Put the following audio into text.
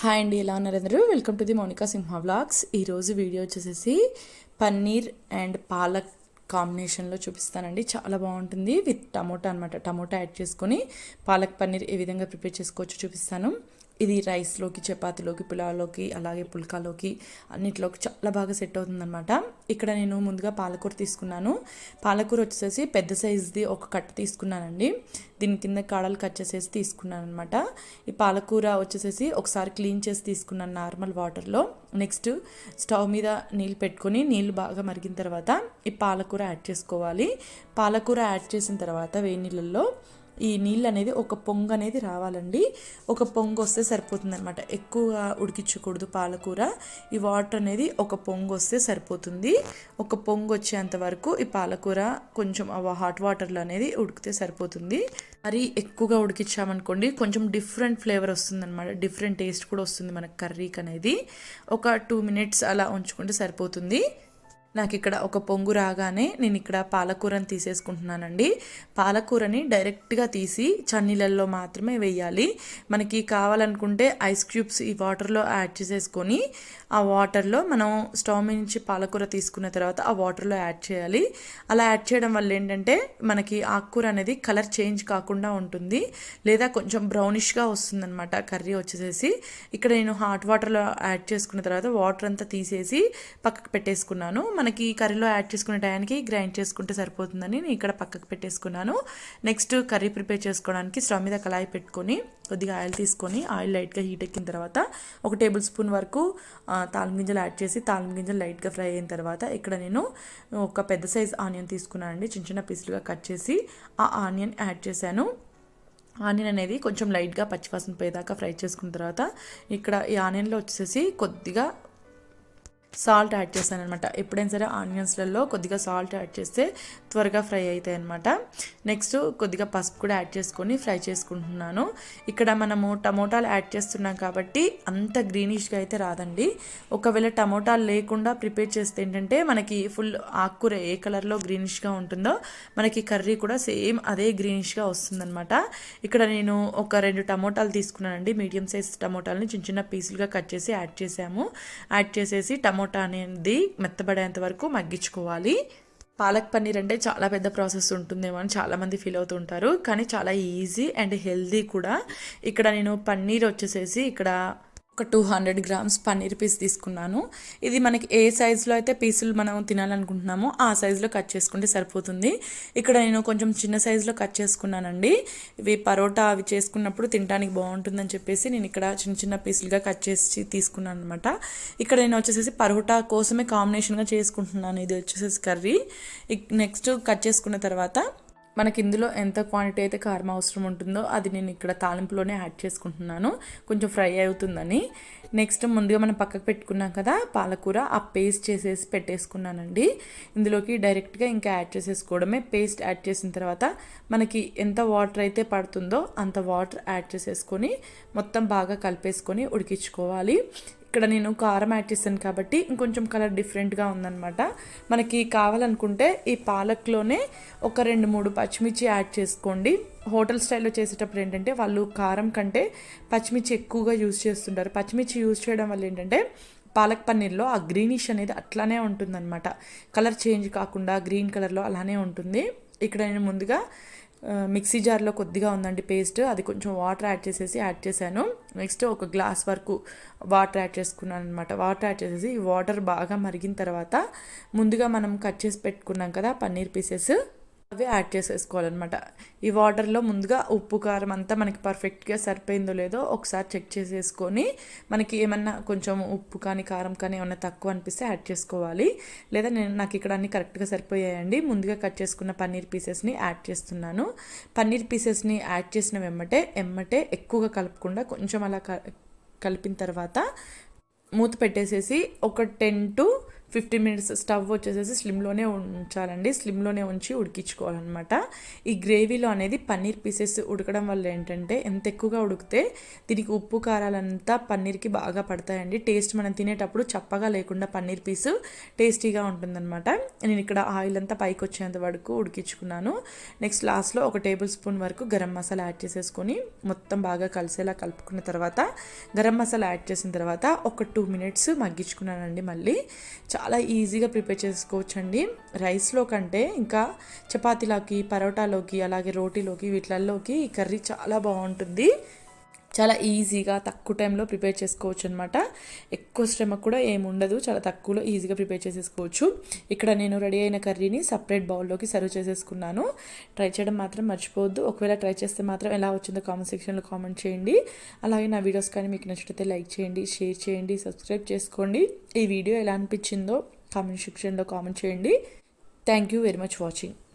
Hi అండి ఎలా ఉన్నారు అందరూ? Welcome to the Mounika Simha vlogs ఈరోజు వీడియో వచ్చేసేసి పన్నీర్ అండ్ పాలక్ కాంబినేషన్లో చూపిస్తానండి. చాలా బాగుంటుంది. విత్ టమోటా అనమాట టమోటా యాడ్ చేసుకొని పాలక్ పన్నీర్ ఏ విధంగా ప్రిపేర్ చేసుకోవచ్చో చూపిస్తాను. ఇది రైస్లోకి చపాతీలోకి పులావ్లోకి అలాగే పుల్కాలోకి అన్నిటిలోకి చాలా బాగా సెట్ అవుతుందన్నమాట. ఇక్కడ నేను ముందుగా పాలకూర తీసుకున్నాను. పాలకూర వచ్చేసి పెద్ద సైజుది ఒక కట్ట తీసుకున్నానండి. దీని కింద కాడలు కట్ చేసేసి తీసుకున్నాను అనమాట ఈ పాలకూర వచ్చేసేసి ఒకసారి క్లీన్ చేసి తీసుకున్నాను నార్మల్ వాటర్లో. నెక్స్ట్ స్టవ్ మీద నీళ్ళు పెట్టుకొని నీళ్ళు బాగా మరిగిన తర్వాత ఈ పాలకూర యాడ్ చేసుకోవాలి. పాలకూర యాడ్ చేసిన తర్వాత వేడి నీళ్ళల్లో ఈ నీళ్ళు అనేది ఒక పొంగు అనేది రావాలండి. ఒక పొంగు వస్తే సరిపోతుంది అనమాట ఎక్కువగా ఉడికించకూడదు పాలకూర. ఈ వాటర్ అనేది ఒక పొంగు వస్తే సరిపోతుంది. ఒక పొంగు వచ్చేంత వరకు ఈ పాలకూర కొంచెం హాట్ వాటర్లో అనేది ఉడికితే సరిపోతుంది. మరి ఎక్కువగా ఉడికించామనుకోండి కొంచెం డిఫరెంట్ ఫ్లేవర్ వస్తుంది అనమాట డిఫరెంట్ టేస్ట్ కూడా వస్తుంది మనకు కర్రీకి అనేది ఒక టూ మినిట్స్ అలా ఉంచుకుంటే సరిపోతుంది. నాకు ఇక్కడ ఒక పొంగు రాగానే నేను ఇక్కడ పాలకూరని తీసేసుకుంటున్నానండి. పాలకూరని డైరెక్ట్గా తీసి చన్నీళ్ళల్లో మాత్రమే వేయాలి. మనకి కావాలనుకుంటే ఐస్ క్యూబ్స్ ఈ వాటర్లో యాడ్ చేసేసుకొని ఆ వాటర్లో మనం స్టవ్ నుంచి పాలకూర తీసుకున్న తర్వాత ఆ వాటర్లో యాడ్ చేయాలి. అలా యాడ్ చేయడం వల్ల ఏంటంటే మనకి ఆకుకూర అనేది కలర్ చేంజ్ కాకుండా ఉంటుంది. లేదా కొంచెం బ్రౌనిష్గా వస్తుందన్నమాట కర్రీ వచ్చేసేసి. ఇక్కడ నేను హాట్ వాటర్లో యాడ్ చేసుకున్న తర్వాత వాటర్ అంతా తీసేసి పక్కకు పెట్టేసుకున్నాను. మనకి కర్రీలో యాడ్ చేసుకునే టయానికి గ్రైండ్ చేసుకుంటే సరిపోతుందని నేను ఇక్కడ పక్కకు పెట్టేసుకున్నాను. నెక్స్ట్ కర్రీ ప్రిపేర్ చేసుకోవడానికి స్టవ్ మీద కళాయి పెట్టుకొని కొద్దిగా ఆయిల్ తీసుకొని ఆయిల్ లైట్గా హీట్ ఎక్కిన తర్వాత ఒక టేబుల్ స్పూన్ వరకు తాళం గింజలు యాడ్ చేసి తాళం గింజలు లైట్గా ఫ్రై అయిన తర్వాత ఇక్కడ నేను ఒక పెద్ద సైజ్ ఆనియన్ తీసుకున్నానండి. చిన్న చిన్న పీసులుగా కట్ చేసి ఆ ఆనియన్ యాడ్ చేశాను. ఆనియన్ అనేది కొంచెం లైట్గా పచ్చివాసన పోయేదాకా ఫ్రై చేసుకున్న తర్వాత ఇక్కడ ఈ ఆనియన్లో వచ్చేసి కొద్దిగా సాల్ట్ యాడ్ చేశాను అనమాట ఎప్పుడైనా సరే ఆనియన్స్లలో కొద్దిగా సాల్ట్ యాడ్ చేస్తే త్వరగా ఫ్రై అవుతాయి అనమాట నెక్స్ట్ కొద్దిగా పసుపు కూడా యాడ్ చేసుకొని ఫ్రై చేసుకుంటున్నాను. ఇక్కడ మనము టమోటాలు యాడ్ చేస్తున్నాం కాబట్టి అంత గ్రీనిష్గా అయితే రాదండి. ఒకవేళ టమోటాలు లేకుండా ప్రిపేర్ చేస్తే ఏంటంటే మనకి ఫుల్ ఆకుకూర ఏ కలర్లో గ్రీనిష్గా ఉంటుందో మనకి కర్రీ కూడా సేమ్ అదే గ్రీనిష్గా వస్తుందన్నమాట. ఇక్కడ నేను ఒక రెండు టమోటాలు తీసుకున్నానండి. మీడియం సైజ్ టమోటాలని చిన్న చిన్న పీసులుగా కట్ చేసి యాడ్ చేసాము యాడ్ చేసేసి టమోటా అనేది మెత్తబడేంత వరకు మగ్గించుకోవాలి. పాలక్ పన్నీర్ అంటే చాలా పెద్ద ప్రాసెస్ ఉంటుందేమో అని చాలామంది ఫీల్ అవుతుంటారు. కానీ చాలా ఈజీ అండ్ హెల్దీ కూడా. ఇక్కడ నేను పన్నీర్ వచ్చేసేసి ఇక్కడ ఒక two hundred grams paneer piece తీసుకున్నాను. ఇది మనకి ఏ సైజులో అయితే పీసులు మనం తినాలనుకుంటున్నామో ఆ సైజులో కట్ చేసుకుంటే సరిపోతుంది. ఇక్కడ నేను కొంచెం చిన్న సైజులో కట్ చేసుకున్నానండి. ఇవి పరోటా అవి చేసుకున్నప్పుడు తినడానికి బాగుంటుందని చెప్పేసి నేను ఇక్కడ చిన్న చిన్న పీసులుగా కట్ చేసి తీసుకున్నాను అనమాట ఇక్కడ నేను వచ్చేసేసి పరోటా కోసమే కాంబినేషన్గా చేసుకుంటున్నాను. ఇది వచ్చేసేసి కర్రీ. నెక్స్ట్ కట్ చేసుకున్న తర్వాత మనకి ఇందులో ఎంత క్వాంటిటీ అయితే కారం అవసరం ఉంటుందో అది నేను ఇక్కడ తాలింపులోనే యాడ్ చేసుకుంటున్నాను. కొంచెం ఫ్రై అవుతుందని. నెక్స్ట్ ముందుగా మనం పక్కకు పెట్టుకున్నాం కదా పాలకూర. ఆ పేస్ట్ చేసేసి పెట్టేసుకున్నానండి. ఇందులోకి డైరెక్ట్గా ఇంకా యాడ్ చేసేసుకోవడమే. పేస్ట్ యాడ్ చేసిన తర్వాత మనకి ఎంత వాటర్ అయితే పడుతుందో అంత వాటర్ యాడ్ చేసేసుకొని మొత్తం బాగా కలిపేసుకొని ఉడికించుకోవాలి. ఇక్కడ నేను కారం యాడ్ చేశాను కాబట్టి ఇంకొంచెం కలర్ డిఫరెంట్గా ఉందన్నమాట. మనకి కావాలనుకుంటే ఈ పాలక్లోనే ఒక రెండు మూడు పచ్చిమిర్చి యాడ్ చేసుకోండి. హోటల్ స్టైల్లో చేసేటప్పుడు ఏంటంటే వాళ్ళు కారం కంటే పచ్చిమిర్చి ఎక్కువగా యూజ్ చేస్తుంటారు. పచ్చిమిర్చి యూజ్ చేయడం వల్ల ఏంటంటే పాలక్ పన్నీర్లో ఆ గ్రీనిష్ అనేది అట్లానే ఉంటుందన్నమాట. కలర్ చేంజ్ కాకుండా గ్రీన్ కలర్లో అలానే ఉంటుంది. ఇక్కడ నేను ముందుగా మిక్సీ జార్లో కొద్దిగా ఉందండి పేస్ట్. అది కొంచెం వాటర్ యాడ్ చేసేసి యాడ్ చేశాను. నెక్స్ట్ ఒక గ్లాస్ వరకు వాటర్ యాడ్ చేసుకున్నాను అనమాట వాటర్ యాడ్ చేసేసి వాటర్ బాగా మరిగిన తర్వాత ముందుగా మనం కట్ చేసి పెట్టుకున్నాం కదా పన్నీర్ పీసెస్. అవి యాడ్ చేసేసుకోవాలన్నమాట. ఈ వాటర్లో ముందుగా ఉప్పు కారం అంతా మనకి పర్ఫెక్ట్గా సరిపోయిందో లేదో ఒకసారి చెక్ చేసేసుకొని మనకి ఏమన్నా కొంచెం ఉప్పు కానీ కారం కానీ ఏమన్నా తక్కువ అనిపిస్తే యాడ్ చేసుకోవాలి. లేదా నేను నాకు ఇక్కడ అన్ని కరెక్ట్గా సరిపోయాయండి. ముందుగా కట్ చేసుకున్న పన్నీర్ పీసెస్ని యాడ్ చేస్తున్నాను. పన్నీర్ పీసెస్ని యాడ్ చేసిన వెమ్మటే ఎమ్మటే ఎక్కువగా కలపకుండా కొంచెం అలా కలిపిన తర్వాత మూత పెట్టేసేసి ఒక ten to fifteen minutes stove వచ్చేసేసి స్లిమ్లోనే ఉంచాలండి. స్లిమ్లోనే ఉంచి ఉడికించుకోవాలన్నమాట. ఈ గ్రేవీలో అనేది పన్నీర్ పీసెస్ ఉడకడం వల్ల ఏంటంటే ఎంత ఎక్కువగా ఉడికితే దీనికి ఉప్పు కారాలంతా పన్నీర్కి బాగా పడతాయండి. టేస్ట్ మనం తినేటప్పుడు చప్పగా లేకుండా పన్నీర్ పీసు టేస్టీగా ఉంటుందన్నమాట. నేను ఇక్కడ ఆయిల్ అంతా పైకి వచ్చేంత వరకు ఉడికించుకున్నాను. నెక్స్ట్ లాస్ట్లో ఒక టేబుల్ స్పూన్ వరకు గరం మసాలా యాడ్ చేసేసుకొని మొత్తం బాగా కలిసేలా కలుపుకున్న తర్వాత గరం మసాలా యాడ్ చేసిన తర్వాత ఒక టూ మినిట్స్ మగ్గించుకున్నానండి మళ్ళీ. చాలా ఈజీగా ప్రిపేర్ చేసుకోవచ్చండి. రైస్లో కంటే ఇంకా చపాతీలోకి పరోటాలోకి అలాగే రోటీలోకి వీటిలలోకి ఈ కర్రీ చాలా బాగుంటుంది. చాలా ఈజీగా తక్కువ టైంలో ప్రిపేర్ చేసుకోవచ్చు అనమాట ఎక్కువ శ్రమ కూడా ఏముండదు చాలా తక్కువలో ఈజీగా ప్రిపేర్ చేసేసుకోవచ్చు. ఇక్కడ నేను రెడీ అయిన కర్రీని సపరేట్ బౌల్లోకి సర్వ్ చేసేసుకున్నాను. ట్రై చేయడం మాత్రం మర్చిపోవద్దు. ఒకవేళ ట్రై చేస్తే మాత్రం ఎలా వచ్చిందో కామెంట్ సెక్షన్లో కామెంట్ చేయండి. అలాగే నా వీడియోస్ కానీ మీకు నచ్చితే లైక్ చేయండి షేర్ చేయండి సబ్స్క్రైబ్ చేసుకోండి. ఈ వీడియో ఎలా అనిపించిందో కామెంట్ సెక్షన్లో కామెంట్ చేయండి. Thank you very much watching